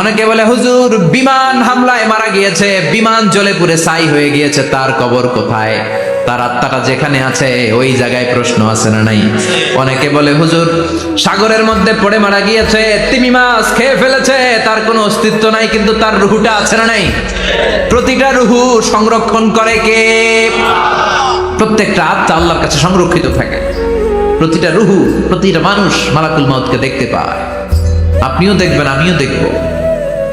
অনেকে বলে, হুজুর, বিমান হামলায় মারা গিয়েছে, বিমান জলে পুরে ছাই হয়ে গিয়েছে, তার কবর কোথায়? তার আত্মাটা যেখানে আছে, ওই জায়গায় প্রশ্ন আছে না নাই? অনেকে বলে, হুজুর, সাগরের মধ্যে পড়ে মারা গিয়েছে, তিমি মাছ খেয়ে ফেলেছে, তার কোনো অস্তিত্ব নাই, কিন্তু তার রুহুটা আছে না নাই? প্রতিটা রুহু সংরক্ষণ করে কে? প্রত্যেকটা আত্মা আল্লাহর কাছে সংরক্ষিত থাকে। প্রতিটা রুহু, প্রতিটা মানুষ মালাকুল মাউতকে দেখতে পায়। আপনিও দেখবেন, আমিও দেখব।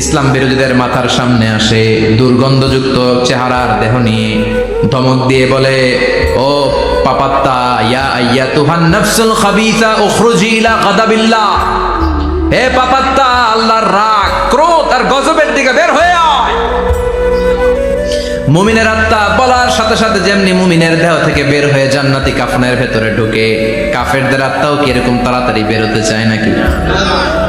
ইসলাম বিরোধীদের মাথার সামনে আসে, দুর্গন্ধযুক্ত চেহারার দেহ নিয়ে। ধমক দিয়ে বলে, ও পাপাত্তা, ইয়া ইয়া গাদাবিল্লাহ। হে পাপাত্তা ক্রোধ আর গজবের বের হয়ে আয়। মুমিনের আত্মা বলার সাথে সাথে যেমনি মুমিনের দেহ থেকে বের হয়ে জান্নাতি কাফনের ভেতরে ঢুকে, কাফেরদের আত্মাও কি এরকম তাড়াতাড়ি বেরোতে চায় নাকি?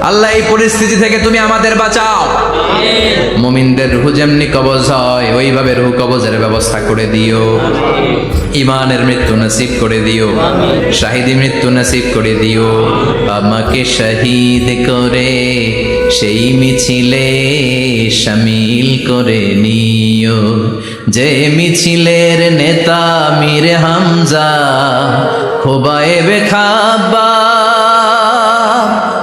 আল্লাহ এই পরিস্থিতি থেকে তুমি আমাদের বাঁচাও। মুমিনদের রুহ যেমনি কবজ হয়, ওইভাবে রুহ কবজের ব্যবস্থা করে দিও। ইমানের মৃত্যু নসিব করে দিও। শাহিদি মৃত্যু নসিব করে দিও। আমাকে শহীদ করে, সেই মিছিলে সামিল করে নিও। যে মিছিলের নেতা মীর হামজা খোবায়ে খাবা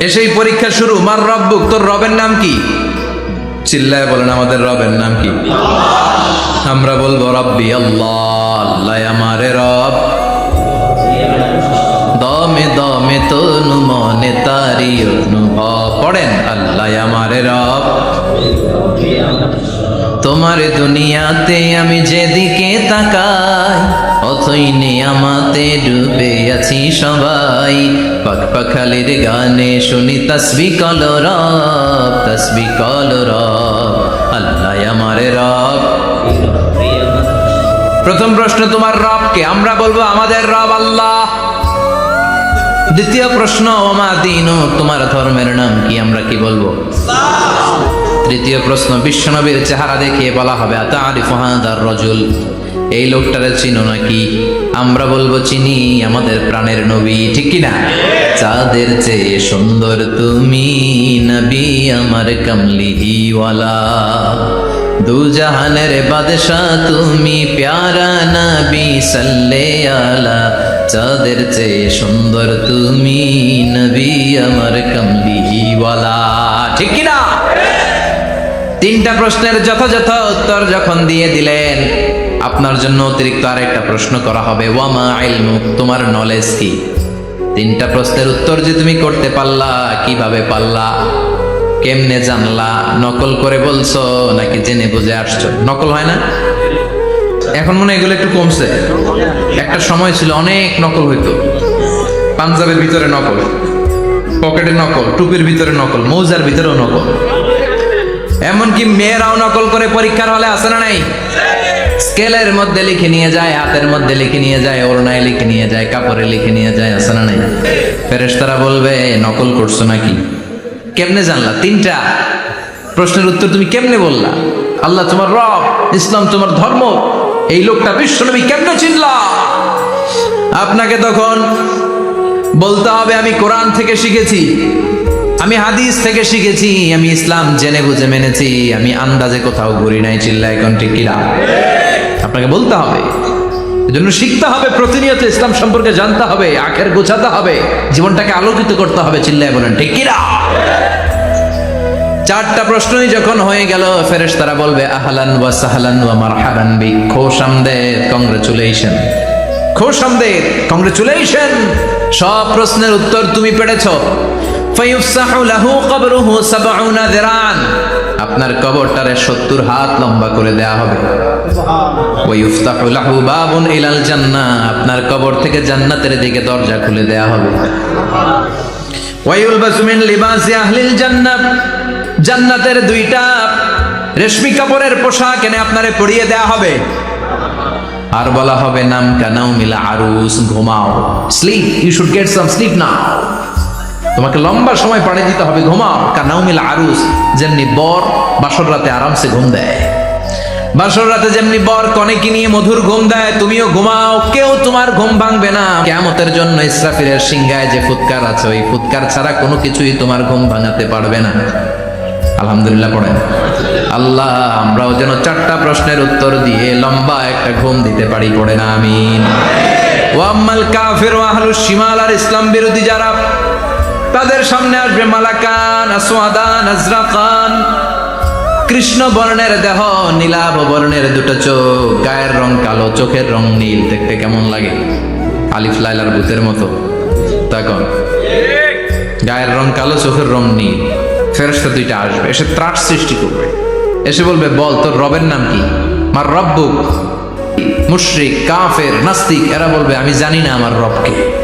এসেই পরীক্ষা শুরু। মার রব্বুক, তোর রবের নাম কি? চিল্লায় বলেন, আমাদের রবের নাম কি? আমরা বলব, রব্বি আল্লাহ আল্লাহ আমারে রব। দমে দমে তনু মনে তারি অনুভব। পড়েন, আল্লাহ আমারে রব। তোমার দুনিয়াতে আমি যেদিকে তাকাই, অথই আমাতে ডুবে আছি সবাই। পাক পাখালির গানে শুনি তসবি কল রব, তসবি কল রব। আল্লাহ আমারে রব। প্রথম প্রশ্ন, তোমার রবকে আমরা বলব আমাদের রব আল্লাহ। দ্বিতীয় প্রশ্ন, ওমা দিন, তোমার ধর্মের নাম কি আমরা কি বলব? তৃতীয় প্রশ্ন, বিশ্বনবীর চেহারা দেখিয়ে বলা হবে আতা আরিফ হাদার রজুল। এই লোকটারে চিনো নাকি? আমরা বলব চিনি, আমাদের প্রাণের নবী, ঠিক কি না চাঁদের চেয়ে সুন্দর তুমি নবী, আমার কমলিওয়ালা। দু জাহানের বাদশাহ, তুমি প্যারা নবী সাল্লে আলা চাঁদের চেয়ে সুন্দর তুমি নবী, আমার কমলিওয়ালা। ঠিক কি না তিনটা প্রশ্নের যথাযথ উত্তর যখন দিয়ে দিলেন, আপনার জন্য অতিরিক্ত আরেকটা প্রশ্ন করা হবে, ওয়ামা ইলমুক তোমার নলেজ কি? তিনটা প্রশ্নের উত্তর যে তুমি করতে পারলা, কীভাবে পারলা, কেমনে জানলা, নকল করে বলছো নাকি জেনে বুঝে আসছো? নকল হয় না? এখন মনে এগুলো একটু কমছে। একটা সময় ছিল অনেক নকল হইতো। পাঞ্জাবের ভিতরে নকল, পকেটে নকল, টুপির ভিতরে নকল, মৌজার ভিতরেও নকল। এমনকি মেয়েরাও নকল করে পরীক্ষার হলে আসে না নাই? স্কেলের মধ্যে লিখে নিয়ে যায়, হাতের মধ্যে লিখে নিয়ে যায়, ওড়নায় লিখে নিয়ে যায়, কাপড়ে লিখে নিয়ে যায় আসে না নাই? ফেরেশতারা বলবে নকল করছ নাকি? কেমনে জানলা? তিনটা। প্রশ্নের উত্তর তুমি কেমনে বললা? আল্লাহ তোমার রব, ইসলাম তোমার ধর্ম। এই লোকটা বিশ্বনবী কেমনে চিনলা? আপনাকে তখন বলতে হবে, আমি কোরআন থেকে শিখেছি। আমি হাদিস থেকে শিখেছি, আমি ইসলাম জেনে বুঝে মেনেছি, আমি আন্দাজে কোথাও ঘুরি নাই চিল্লা এখন ঠিক কিনা আপনাকে বলতে হবে, এজন্য শিখতে হবে, প্রতিনিয়ত ইসলাম সম্পর্কে জানতে হবে, আখের গোছাতে হবে, জীবনটাকে আলোকিত করতে হবে, চিল্লায় বলেন, ঠিক কিনা চারটা প্রশ্নই যখন হয়ে গেল ফেরেশ তারা বলবে, আহলান ওয়া সাহলান ওয়া মারহাবান বি খোশামদের কংগ্রেচুলেশন। খোশামদের কংগ্রেচুলেশন। সব প্রশ্নের উত্তর তুমি পেরেছ। আপনার কবরটারে 70 হাত লম্বা করে দেয়া হবে। আপনার কবর থেকে জান্নাতের দিকে দরজা খুলে দেয়া হবে। জান্নাতের দুইটা রেশমি কাপড়ের পোশাক এনে আপনারে পরিয়ে দেয়া হবে। আর বলা হবে নাম কানাও মিলা আরুস, ঘুমাও। Sleep you should get some sleep now তোমাকে লম্বা সময় পাড়ে দিতে হবে, ঘুমাও। কানাও মিলা আরুস যেমনি বর বাসর রাতে আরামসে ঘুম দেয়। বাসর রাতে যেমনি বর কনেকে নিয়ে মধুর ঘুম দেয়, তুমিও ঘুমাও, কেউ তোমার ঘুম ভাঙবে না। কেমতের জন্য ইসরাফিলের সিংহায় যে ফুৎকার আছে, ওই ফুৎকার ছাড়া কোনো কিছুই তোমার ঘুম ভাঙাতে পারবে না। আলহামদুলিল্লাহ পড়েন। আল্লাহ, আমরাও যেন চারটা প্রশ্নের উত্তর দিয়ে লম্বা একটা ঘুম দিতে পারি পড়ে না আমিন। ওয়াম্মাল কাফির আহলুস শিমাল আর ইসলাম বিরোধী যারা তাদের সামনে আসবে মালাকান, আসওয়াদান, আজরাকান। কৃষ্ণ বর্ণের দেহ, নীলাভ বর্ণের দুটো চোখ, গায়ের রং কালো, চোখের রং নীল। দেখতে কেমন লাগে? আলিফ লাইলার ভূতের মতো। তখন গায়ের রং কালো, চোখের রং নীল। ফেরস্তা দুইটা আসবে, এসে ত্রাট সৃষ্টি করবে। এসে বলবে, বল, তোর রবের নাম কি? আমার রব্বুক। মুশরিক, কাফের, নাস্তিক, এরা বলবে, আমি জানি না আমার রবকে।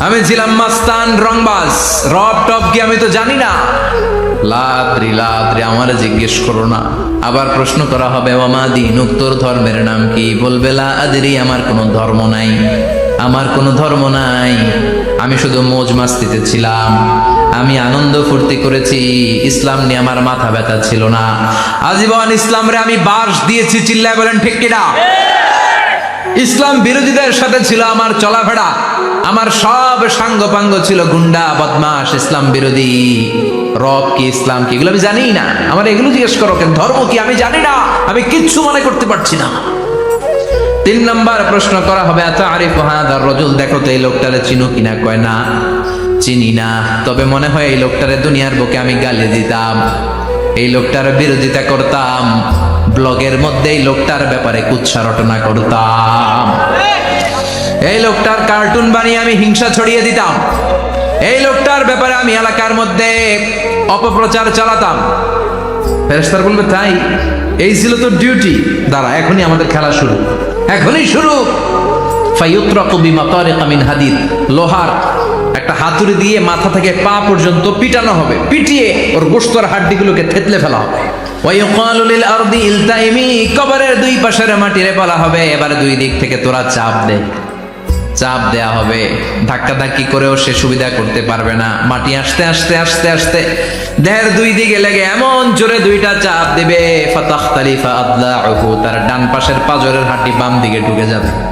আমি ছিলাম মাস্তান রংবাজ। রব টপ কি আমি তো জানি না। লাদ্রি লাদ্রি আমার জিজ্ঞেস করো না। আবার প্রশ্ন করা হবে, ওমা দিন উত্তর ধর্মের নাম কি? বলবে লা আমার কোনো ধর্ম নাই। আমার কোনো ধর্ম নাই। আমি শুধু মোজ মাস্তিতে ছিলাম। আমি আনন্দ ফুর্তি করেছি। ইসলাম নিয়ে আমার মাথা ব্যথা ছিল না। আজীবন ইসলামরে আমি বাস দিয়েছি, চিল্লায় বলেন, ঠিক কিনা? ইসলাম বিরোধীদের সাথে ছিল আমার চলাফেরা। আমার সব সাঙ্গ পাঙ্গ ছিল গুন্ডা বদমাস ইসলাম বিরোধী। রব কি, ইসলাম কি, এগুলো আমি জানি না। আমার এগুলো জিজ্ঞেস করো কেন? ধর্ম কি, আমি জানি না। আমি কিচ্ছু মনে করতে পারছি না। তিন নম্বর প্রশ্ন করা হবে, এত আরিফ হাদার রজুল, দেখো তো এই লোকটারে চিনো কিনা কয়, না, চিনি না। তবে মনে হয় এই লোকটারে দুনিয়ার বুকে আমি গালি দিতাম। এই লোকটার বিরোধিতা করতাম। ব্লগের মধ্যে এই লোকটার ব্যাপারে কুচ্ছা রটনা করতাম। এই লোকটার কার্টুন বানিয়ে আমি হিংসা ছড়িয়ে দিতাম। এই লোকটার ব্যাপারে আমি এলাকার মধ্যে অপপ্রচার চালাতাম। ফেরেস্তার বলবে, তাই? এই ছিল তো ডিউটি দাঁড়া, এখনই আমাদের খেলা শুরু। এখনই শুরু। ফাইয়ুতরাকু বিমাতারিকা মিন হাদিদ। লোহার একটা হাতুড়ি দিয়ে মাথা থেকে পা পর্যন্ত পিটানো হবে। পিটিয়ে ওর গোস্তর হাড্ডিগুলোকে থেতলে ফেলা হবে। কবরের দুই পাশের মাটিরে বলা হবে, এবারে দুই দিক থেকে তোরা চাপ দে। চাপ দেয়া হবে। ধাক্কা ধাক্কি করেও সে সুবিধা করতে পারবে না। মাটি আসতে আসতে আসতে আসতে। দেহের দুই দিকে লেগে এমন জোরে দুইটা চাপ দিবে ফাতাহ তার ডান পাশের পাজরের হাড্ডি বাম দিকে ঢুকে যাবে।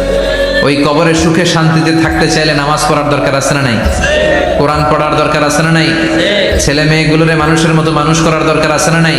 ওই কবরে সুখে শান্তিতে থাকতে চাইলে নামাজ পড়ার দরকার আছে না নাই? কোরআন পড়ার দরকার আছে না নাই? ছেলে মেয়েগুলোরে মানুষের মতো মানুষ করার দরকার আছে না নাই?